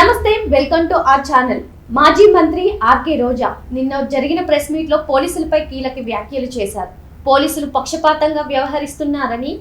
నమస్తే welcome to our channel. మాజీ మంత్రి ఆర్కే రోజా నిన్న జరిగిన ప్రెస్ మీట్లో పోలీసులపై కీలక వ్యాఖ్యలు చేశారు. పోలీసులు పక్షపాతంగా వ్యవహరిస్తున్నారని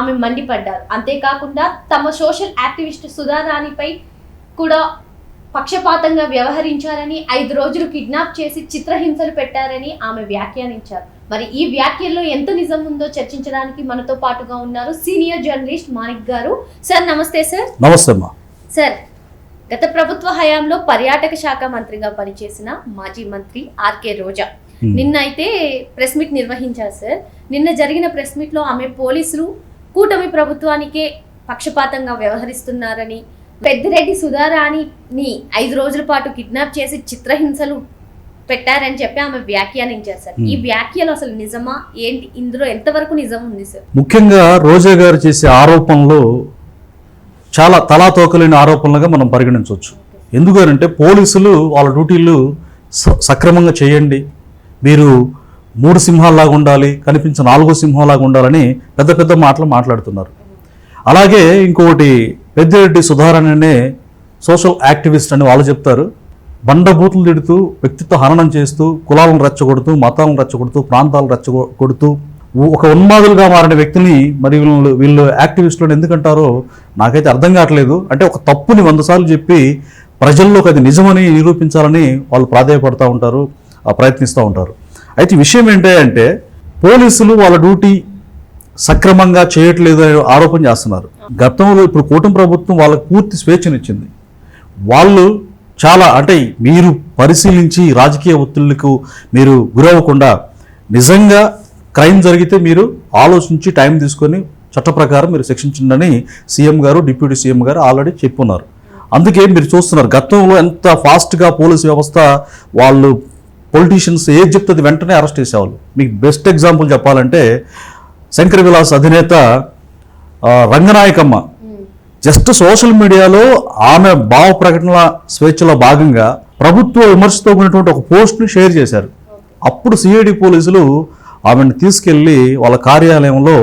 ఆమె మండిపడ్డారు. అంతేకాకుండా తమ సోషల్ యాక్టివిస్ట్ సుధారాణిపై కూడా పక్షపాతంగా వ్యవహరించారని ఐదు రోజులు కిడ్నాప్ చేసి చిత్రహింసలు పెట్టారని ఆమె వ్యాఖ్యానించారు. మరి ఈ వ్యాఖ్యల్లో ఎంత నిజం ఉందో చర్చించడానికి మనతో పాటుగా ఉన్నారు సీనియర్ జర్నలిస్ట్ మాణిక్ గారు. సార్ నమస్తే సార్. నమస్తే సార్ గత ప్రభుత్వ హయాంలో పర్యాటక శాఖ మంత్రిగా పనిచేసిన మాజీ మంత్రి ఆర్కే రోజా. నిన్న అయితే ప్రెస్ మీట్ నిర్వహించారు సార్. నిన్న జరిగిన ప్రెస్ మీట్లో ఆమె పోలీసులు కూటమి ప్రభుత్వానికే పక్షపాతంగా వ్యవహరిస్తున్నారని పెద్దిరెడ్డి సుధారాణిని ఐదు రోజుల పాటు కిడ్నాప్ చేసి చిత్రహింసలు పెట్టారని చెప్పి ఆమె వ్యాఖ్యానించారు సార్. ఈ. వ్యాఖ్యలు అసలు నిజమా? ఏంటి? ఇందులో ఎంతవరకు నిజం ఉంది సార్? ముఖ్యంగా రోజా గారు చేసే ఆరోపణలు చాలా తలాతోకలేని ఆరోపణలుగా మనం పరిగణించవచ్చు. ఎందుకనంటే పోలీసులు వాళ్ళ డ్యూటీలు స- సక్రమంగా చేయండి. మీరు మూడు సింహాల్లాగా ఉండాలి కనిపించిన నాలుగో సింహంలాగా ఉండాలని పెద్ద పెద్ద మాటలు మాట్లాడుతున్నారు. అలాగే ఇంకొకటి పెద్దిరెడ్డి సుధారణనే సోషల్ యాక్టివిస్ట్ అని వాళ్ళు చెప్తారు. బండబూతులు తిడుతూ వ్యక్తిత్వ హననం చేస్తూ కులాలను రెచ్చగొడుతూ మతాలను రెచ్చగొడుతూ ప్రాంతాలను రెచ్చగొడుతూ ఒక ఉన్మాదులుగా మారిన వ్యక్తిని మరి వీళ్ళు వీళ్ళు యాక్టివిస్టులను ఎందుకంటారో నాకైతే అర్థం కావట్లేదు. అంటే ఒక తప్పుని వంద సార్లు చెప్పి ప్రజల్లోకి అది నిజమని నిరూపించాలని వాళ్ళు ప్రాధాయపడుతూ ఉంటారు ఆ ప్రయత్నిస్తూ ఉంటారు. అయితే విషయం ఏంటి అంటే పోలీసులు వాళ్ళ డ్యూటీ సక్రమంగా చేయట్లేదు అనే ఆరోపణ చేస్తున్నారు. గతంలో ఇప్పుడు కూటమి ప్రభుత్వం వాళ్ళకి పూర్తి స్వేచ్ఛనిచ్చింది. వాళ్ళు చాలా అంటే మీరు పరిశీలించి రాజకీయ ఒత్తిళ్ళకు మీరు గురవ్వకుండా నిజంగా క్రైమ్ జరిగితే మీరు ఆలోచించి టైం తీసుకొని చట్ట ప్రకారం మీరు శిక్షించండి సీఎం గారు డిప్యూటీ సీఎం గారు ఆల్రెడీ చెప్పున్నారు. అందుకే మీరు చూస్తున్నారు గతంలో ఎంత ఫాస్ట్గా పోలీస్ వ్యవస్థ వాళ్ళు పొలిటీషియన్స్ ఏది చెప్తే వెంటనే అరెస్ట్ చేసేవాళ్ళు. మీకు బెస్ట్ ఎగ్జాంపుల్ చెప్పాలంటే శంకర విలాస్ అధినేత రంగనాయకమ్మ. జస్ట్ సోషల్ మీడియాలో ఆమె భావ ప్రకటనల స్వేచ్ఛలో భాగంగా ప్రభుత్వ విమర్శతో ఉన్నటువంటి ఒక పోస్ట్ని షేర్ చేశారు. అప్పుడు సిఐడి పోలీసులు ఆమెను తీసుకెళ్ళి వాళ్ళ కార్యాలయంలో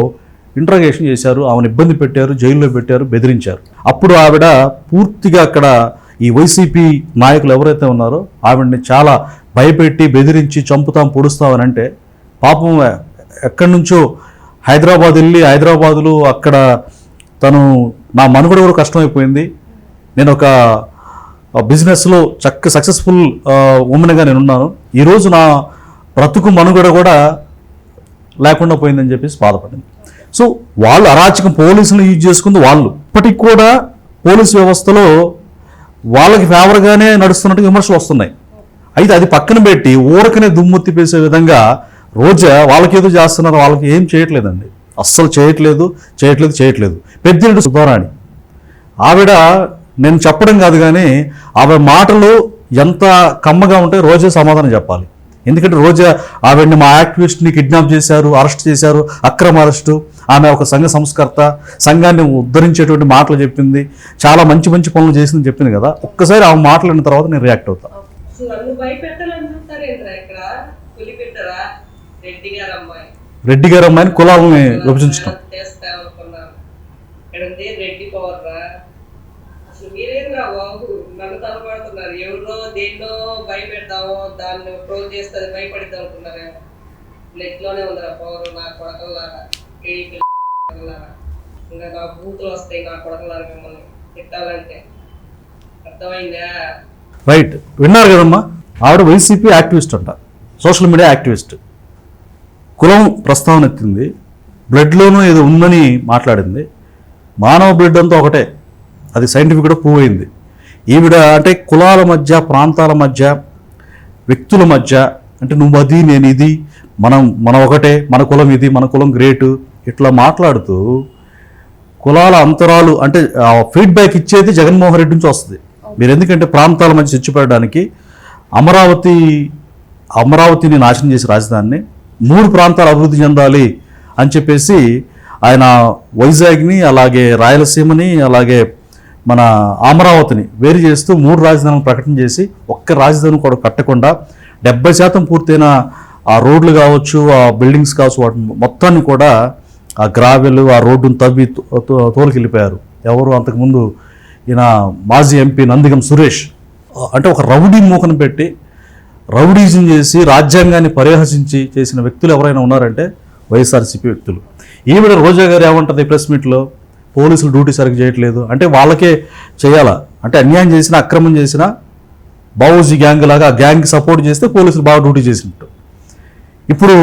ఇంట్రగేషన్ చేశారు ఆమెను ఇబ్బంది పెట్టారు జైల్లో పెట్టారు బెదిరించారు. అప్పుడు ఆవిడ పూర్తిగా అక్కడ ఈ వైసీపీ నాయకులు ఎవరైతే ఉన్నారో ఆవిడని చాలా భయపెట్టి బెదిరించి చంపుతాం పొడుస్తామని అంటే పాపం ఎక్కడి నుంచో హైదరాబాద్ వెళ్ళి హైదరాబాదులో అక్కడ తను నా మనుగడ కూడా కష్టమైపోయింది. నేను ఒక బిజినెస్లో చక్క సక్సెస్ఫుల్ ఉమెన్గా నేను ఉన్నాను. ఈరోజు నా బ్రతుకు మనుగడ కూడా లేకుండా పోయిందని చెప్పేసి బాధపడింది. సో వాళ్ళు అరాచకం పోలీసులు యూజ్ చేసుకుంది వాళ్ళు. ఇప్పటికి కూడా పోలీస్ వ్యవస్థలో వాళ్ళకి ఫేవర్గానే నడుస్తున్నట్టు విమర్శలు వస్తున్నాయి. అయితే అది పక్కన పెట్టి ఊరకనే దుమ్ముత్తి పేసే విధంగా రోజా వాళ్ళకి ఏదో చేస్తున్నారు వాళ్ళకి ఏం చేయట్లేదండి. అస్సలు చేయట్లేదు చేయట్లేదు చేయట్లేదు. పెద్దిరెడ్డి సుబ్బారాణి. ఆవిడ నేను చెప్పడం కాదు కానీ ఆవిడ మాటలు ఎంత కమ్మగా ఉంటే రోజే సమాధానం చెప్పాలి. ఎందుకంటే రోజా ఆవిడని మా యాక్టివిస్ట్ని కిడ్నాప్ చేశారు అరెస్ట్ చేశారు అక్రమ అరెస్టు. ఆమె ఒక సంఘ సంస్కర్త. సంఘాన్ని ఉద్ధరించేటువంటి మాటలు చెప్పింది. చాలా మంచి మంచి పనులు చేసిందని చెప్పింది కదా. ఒక్కసారి ఆ మాటలు తర్వాత నేను రియాక్ట్ అవుతాను రెడ్డి గారు అమ్మాయిని కులాలని విభజించడం రెడ్డి అసలు మీరేంద్రా బాబు? నన్ను తలపడుతున్నారు. ఎవరినో దేన్నో భయపెడతామో దాన్ని ట్రోల్ చేస్తే అది భయపడిద్దాం అనుకున్నారా. నెట్లోనే ఉందిరా పవర్ నా కొడకల్లారా ఇంకా నా బూతులు వస్తాయి నా కొడకలాగా మిమ్మల్ని తిట్టాలంటే. అర్థమైందా? రైట్ విన్నారు కదమ్మా? ఆవిడ వైసీపీ యాక్టివిస్ట్ అంట. Social media activist. కులం ప్రస్తావన ఎత్తింది. బ్లడ్లోనూ ఏదో ఉందని మాట్లాడింది. మానవ బ్లడ్ అంతా ఒకటే. అది సైంటిఫిక్ కూడా ప్రూవ్ అయింది. ఈవిడ అంటే కులాల మధ్య ప్రాంతాల మధ్య వ్యక్తుల మధ్య అంటే నువ్వు అది నేను ఇది మనం మన ఒకటే మన కులం ఇది మన కులం గ్రేటు ఇట్లా మాట్లాడుతూ కులాల అంతరాలు అంటే ఫీడ్బ్యాక్ ఇచ్చేది జగన్మోహన్ రెడ్డి నుంచి వస్తుంది. మీరు ఎందుకంటే ప్రాంతాల మధ్య చిచ్చుపెట్టడానికి అమరావతి అమరావతిని నాశనం చేసి రాజధానిని మూడు ప్రాంతాలు అభివృద్ధి చెందాలి అని చెప్పేసి ఆయన వైజాగ్ని అలాగే రాయలసీమని అలాగే మన అమరావతిని వేరు చేస్తూ మూడు రాజధానులను ప్రకటన చేసి ఒక్క రాజధాని కూడా కట్టకుండా డెబ్బై శాతం పూర్తయిన ఆ రోడ్లు కావచ్చు ఆ బిల్డింగ్స్ కావచ్చు వాటి మొత్తాన్ని కూడా ఆ గ్రావెల్ ఆ రోడ్డును తవ్వి తో- తోలుకెళ్ళిపోయారు. ఎవరు అంతకుముందు ఈయన మాజీ ఎంపీ నందిగం సురేష్. అంటే ఒక రౌడీ మూకను పెట్టి రౌడీజం చేసి రాజ్యాంగాన్ని పరిహసించి చేసిన వ్యక్తులు ఎవరైనా ఉన్నారంటే వైఎస్ఆర్సీపీ వ్యక్తులు. ఈవిడ రోజా గారు ఏమంటుంది ప్రెస్ మీట్లో? పోలీసులు డ్యూటీ సరిగ్గా చేయట్లేదు. అంటే వాళ్ళకే చేయాలా? అంటే అన్యాయం చేసినా అక్రమం చేసినా బావూజీ గ్యాంగ్ లాగా ఆ గ్యాంగ్కి సపోర్ట్ చేస్తే పోలీసులు బాగా డ్యూటీ చేసినట్టు. ఇప్పుడు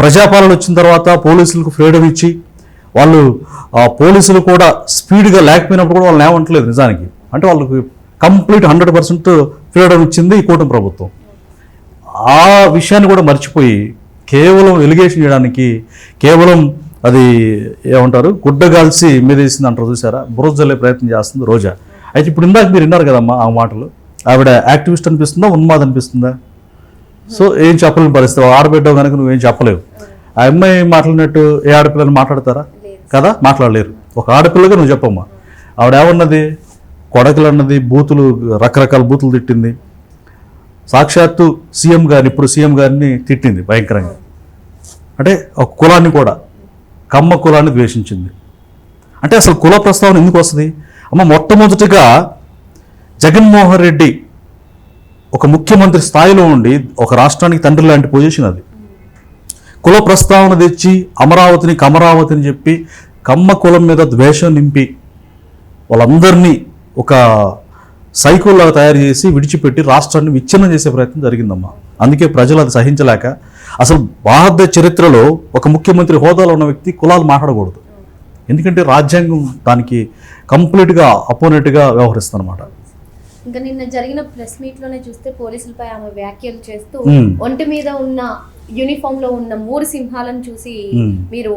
ప్రజాపాలన వచ్చిన తర్వాత పోలీసులకు ఫ్రీడమ్ ఇచ్చి వాళ్ళు పోలీసులు కూడా స్పీడ్గా లేకపోయినప్పుడు కూడా వాళ్ళని ఏమంటలేదు నిజానికి. అంటే వాళ్ళకి కంప్లీట్ హండ్రెడ్ పర్సెంట్ ఫ్రీడమ్ ఇచ్చింది ఈ కూటమి ప్రభుత్వం. ఆ విషయాన్ని కూడా మర్చిపోయి కేవలం ఎలిగేషన్ చేయడానికి కేవలం అది ఏమంటారు? గుడ్డగాల్సి మీదేసింది అంటారు చూసారా బురద జల్లే ప్రయత్నం చేస్తుంది రోజా. అయితే ఇప్పుడు ఇందాక మీరు విన్నారు కదమ్మా ఆ మాటలు. ఆవిడ యాక్టివిస్ట్ అనిపిస్తుందా ఉన్మాద్ అనిపిస్తుందా? సో ఏం చెప్పలేని పరిస్థితి. ఆడబిడ్డ కనుక నువ్వేం చెప్పలేవు. ఆ అమ్మాయి మాట్లాడినట్టు? ఏ ఆడపిల్లని మాట్లాడతారా? కదా? మాట్లాడలేరు. ఒక ఆడపిల్లగా నువ్వు చెప్పమ్మా. ఆవిడ ఏమన్నది? కొడకలు అన్నది బూతులు రకరకాల బూతులు తిట్టింది. సాక్షాత్తు సీఎం గారిని ఇప్పుడు సీఎం గారిని తిట్టింది భయంకరంగా. అంటే ఒక కులాన్ని కూడా. కమ్మ కులాన్ని ద్వేషించింది. అంటే అసలు కుల ప్రస్తావన ఎందుకు వస్తుంది? అమ్మ మొట్టమొదటిగా జగన్మోహన్ రెడ్డి ఒక ముఖ్యమంత్రి స్థాయిలో ఉండి ఒక రాష్ట్రానికి తండ్రి లాంటి పొజిషన్ అది. కుల ప్రస్తావన తెచ్చి అమరావతిని కమరావతిని చెప్పి కమ్మ కులం మీద ద్వేషం నింపి వాళ్ళందరినీ ఒక సైకోల్లాగా తయారు చేసి విడిచిపెట్టి రాష్ట్రాన్ని విచ్ఛిన్నం చేసే ప్రయత్నం జరిగిందమ్మా. అందుకే ప్రజలు అది సహించలేక అసలు భారత చరిత్రలో ఒక ముఖ్యమంత్రి హోదాలో ఉన్న వ్యక్తి కులాలు మాట్లాడకూడదు. ఎందుకంటే రాజ్యాంగం దానికి కంప్లీట్గా అపోనెట్గా వ్యవహరిస్తుందన్నమాట. ఇంకా నిన్న జరిగిన ప్రెస్ మీట్లోనే చూస్తే పోలీసులపై ఆమె వ్యాఖ్యలు చేస్తూ. ఒంటి మీద ఉన్న యూనిఫామ్లో ఉన్న మూడు సింహాలను చూసి. మీరు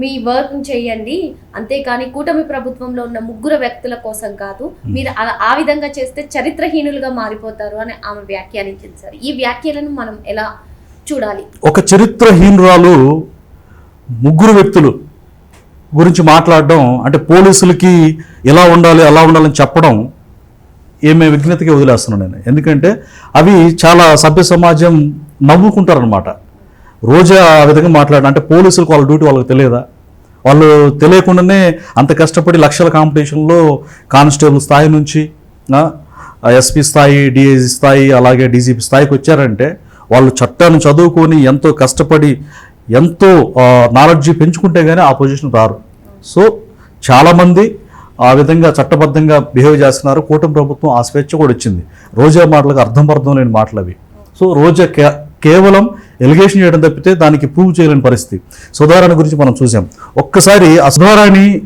మీ వర్క్ చేయండి. అంతేకాని కూటమి ప్రభుత్వంలో ఉన్న ముగ్గురు వ్యక్తుల కోసం కాదు మీరు ఆ విధంగా చేస్తే చరిత్రహీనులుగా మారిపోతారు అని ఆమె వ్యాఖ్యానించింది సార్. ఈ వ్యాఖ్యలను మనం ఎలా చూడాలి. ఒక చరిత్రహీనురాలు ముగ్గురు వ్యక్తులు గురించి మాట్లాడడం అంటే పోలీసులకి ఎలా ఉండాలి ఎలా ఉండాలని చెప్పడం ఏమే విజ్ఞతకి వదిలేస్తున్నాను నేను. ఎందుకంటే అవి చాలా సభ్య సమాజం నవ్వుకుంటారనమాట రోజా ఆ విధంగా మాట్లాడడం అంటే పోలీసులకు వాళ్ళ డ్యూటీ వాళ్ళకి తెలియదా? వాళ్ళు తెలియకుండానే అంత కష్టపడి లక్షల కాంపిటీషన్లో కానిస్టేబుల్ స్థాయి నుంచి ఎస్పీ స్థాయి డిఐజీ స్థాయి అలాగే డీజీపీ స్థాయికి వచ్చారంటే వాళ్ళు చట్టాన్ని చదువుకొని ఎంతో కష్టపడి ఎంతో నాలెడ్జ్ పెంచుకుంటే కానీ ఆ పొజిషన్ రారు. సో చాలామంది ఆ విధంగా చట్టబద్ధంగా బిహేవ్ చేస్తున్నారు. కూటమి ప్రభుత్వం ఆ స్వేచ్ఛ కూడా ఇచ్చింది. రోజా మాటలకు అర్థం పర్థం లేని మాటలు అవి. సో రోజా కే- కేవలం ఎలిగేషన్ చేయడం తప్పితే దానికి ప్రూవ్ చేయలేని పరిస్థితి. సుధారాణి గురించి మనం చూసాం. ఒక్కసారి ఆ సుధారాణి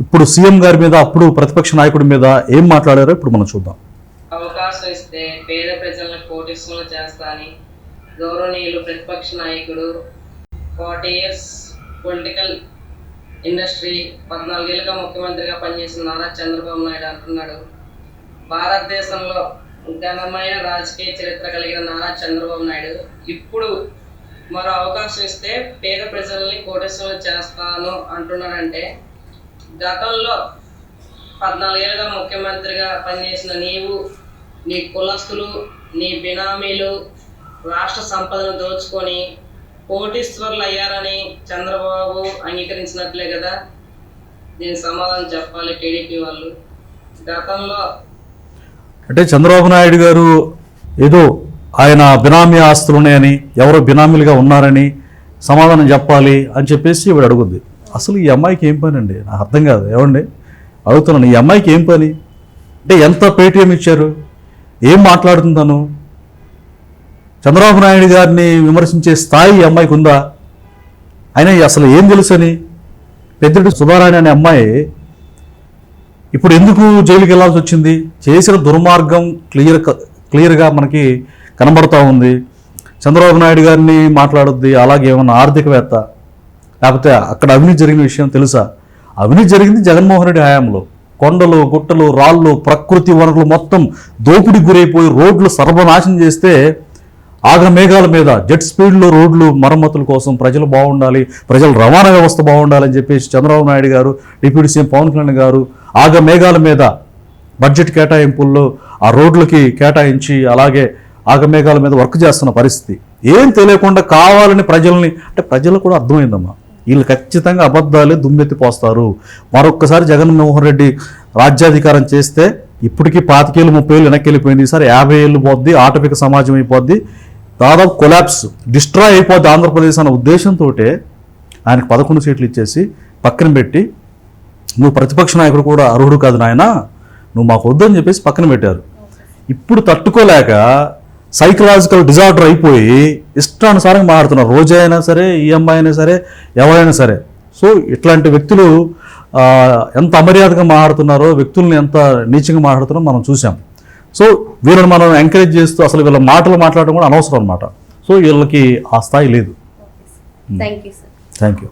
ఇప్పుడు సీఎం గారి మీద అప్పుడు ప్రతిపక్ష నాయకుడి మీద ఏం మాట్లాడారో ఇప్పుడు మనం చూద్దాం. అవకాశం ఇస్తే పేద ప్రజలను కోటీశ్వరులు చేస్తానని గౌరవనీయులు ప్రతిపక్ష నాయకుడు ఫార్టీ ఇయర్స్ పొలిటికల్ ఇండస్ట్రీ పద్నాలుగేళ్ళుగా ముఖ్యమంత్రిగా పనిచేసిన నారా చంద్రబాబు నాయుడు అంటున్నాడు. భారతదేశంలో ఘనమైన రాజకీయ చరిత్ర కలిగిన నారా చంద్రబాబు నాయుడు ఇప్పుడు మరో అవకాశం ఇస్తే పేద ప్రజల్ని కోటేశ్వరులు చేస్తాను అంటున్నాడంటే గతంలో పద్నాలుగేళ్ళుగా ముఖ్యమంత్రిగా పనిచేసిన నీవు నీ కులస్తులు నీ బినామీలు రాష్ట్ర సంపదను దోచుకొని కోటీశ్వర్లు అయ్యారని చంద్రబాబు అంగీకరించినట్లే కదా? దీనికి సమాధానం చెప్పాలి టీడీపీ వాళ్ళు. గతంలో అంటే చంద్రబాబు నాయుడు గారు ఏదో ఆయన బినామీ ఆస్తులు ఉన్నాయని ఎవరో బినామీలుగా ఉన్నారని సమాధానం చెప్పాలి అని చెప్పేసి ఇవి అడుగుద్ది అసలు ఈ అమ్మాయికి ఏం పని అండి? నాకు అర్థం కాదు. ఏమండి? అడుగుతున్నాను ఈ అమ్మాయికి ఏం పని? అంటే ఎంత పేటీఎం ఇచ్చారు? ఏం మాట్లాడుతుందను? చంద్రబాబు నాయుడు గారిని విమర్శించే స్థాయి అమ్మాయికి ఉందా? అయినా అసలు ఏం తెలుసని పెద్దటి సుధారాణి అనే అమ్మాయి ఇప్పుడు ఎందుకు జైలుకి వెళ్ళాల్సి వచ్చింది? చేసిన దుర్మార్గం క్లియర్ క్లియర్గా మనకి కనబడతా ఉంది. చంద్రబాబు నాయుడు గారిని మాట్లాడుద్ది అలాగే ఏమన్నా ఆర్థికవేత్త లేకపోతే అక్కడ అవినీతి జరిగిన విషయం తెలుసా? అవినీతి జరిగింది జగన్మోహన్ రెడ్డి హయాంలో. కొండలు గుట్టలు రాళ్ళు ప్రకృతి వనరులు మొత్తం దోపిడీకి గురైపోయి రోడ్లు సర్వనాశనం చేస్తే ఆగమేఘాల మీద జెట్ స్పీడ్లో రోడ్లు మరమ్మతుల కోసం ప్రజలు బాగుండాలి ప్రజల రవాణా వ్యవస్థ బాగుండాలని చెప్పేసి చంద్రబాబు నాయుడు గారు డిప్యూటీ సీఎం పవన్ కళ్యాణ్ గారు ఆగమేఘాల మీద బడ్జెట్ కేటాయింపుల్లో ఆ రోడ్లకి కేటాయించి అలాగే ఆగమేఘాల మీద వర్క్ చేస్తున్న పరిస్థితి. ఏం తెలియకుండా కావాలని ప్రజల్ని అంటే ప్రజలకు కూడా అర్థమైందమ్మా. వీళ్ళు ఖచ్చితంగా అబద్ధాలే దుమ్మెత్తి పోస్తారు. మరొక్కసారి జగన్మోహన్ రెడ్డి రాజ్యాధికారం చేస్తే ఇప్పటికీ పాతికేళ్ళు ముప్పై ఏళ్ళు వెనక్కి వెళ్ళిపోయింది. ఈసారి యాభై ఏళ్ళు పోద్ది ఆటవిక సమాజం అయిపోద్ది. దాదాపు కొలాప్స్ డిస్ట్రాయ్ అయిపోద్ది ఆంధ్రప్రదేశ్ అన్న ఉద్దేశంతో ఆయనకు పదకొండు సీట్లు ఇచ్చేసి పక్కన పెట్టి నువ్వు ప్రతిపక్ష నాయకుడు కూడా అర్హుడు కాదు నాయన నువ్వు మాకు వద్దని చెప్పేసి పక్కన పెట్టారు. ఇప్పుడు తట్టుకోలేక సైకలాజికల్ డిజార్డర్ అయిపోయి ఇష్టానుసారంగా మాట్లాడుతున్నారు. రోజా అయినా సరే ఈ అమ్మాయి అయినా సరే ఎవరైనా సరే. సో ఇట్లాంటి వ్యక్తులు ఎంత అమర్యాదగా మాట్లాడుతున్నారో వ్యక్తుల్ని ఎంత నీచంగా మాట్లాడుతున్నారో మనం చూసాం సో వీళ్ళని మనం ఎంకరేజ్ చేస్తూ అసలు వీళ్ళ మాటలు మాట్లాడడం కూడా అనవసరం అనమాట సో వీళ్ళకి ఆ స్థాయి లేదు. Thank you